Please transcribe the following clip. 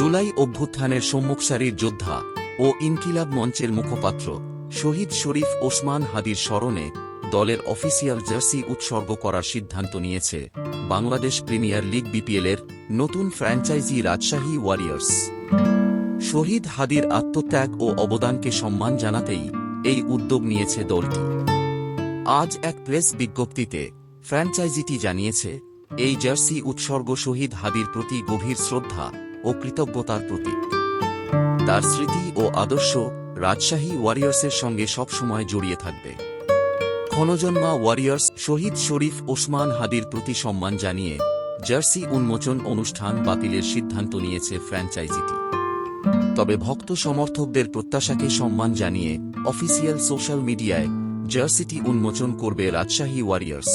জুলাই অভ্যুত্থানের সম্মুখসারির যোদ্ধা ও ইনকিলাব মঞ্চের মুখপাত্র শহীদ শরীফ ওসমান হাদির স্মরণে দলের অফিসিয়াল জার্সি উৎসর্গ করার সিদ্ধান্ত নিয়েছে বাংলাদেশ প্রিমিয়ার লিগ বিপিএলের নতুন ফ্র্যাঞ্চাইজি রাজশাহী ওয়ারিয়র্স। শহীদ হাদির আত্মত্যাগ ও অবদানকে সম্মান জানাতেই এই উদ্যোগ নিয়েছে দলটি। আজ এক প্রেস বিজ্ঞপ্তিতে ফ্র্যাঞ্চাইজিটি জানিয়েছে, এই জার্সি উৎসর্গ শহীদ হাদির প্রতি গভীর শ্রদ্ধা ও কৃতজ্ঞতার প্রতীক। তার স্মৃতি ও আদর্শ রাজশাহী ওয়ারিয়র্সের সঙ্গে সবসময় জড়িয়ে থাকবে। ক্ষণজন্মা ওয়ারিয়র্স শহীদ শরীফ ওসমান হাদির প্রতি সম্মান জানিয়ে জার্সি উন্মোচন অনুষ্ঠান বাতিলের সিদ্ধান্ত নিয়েছে ফ্র্যাঞ্চাইজিটি। তবে ভক্ত সমর্থকদের প্রত্যাশাকে সম্মান জানিয়ে অফিসিয়াল সোশ্যাল মিডিয়ায় জার্সিটি উন্মোচন করবে রাজশাহী ওয়ারিয়র্স।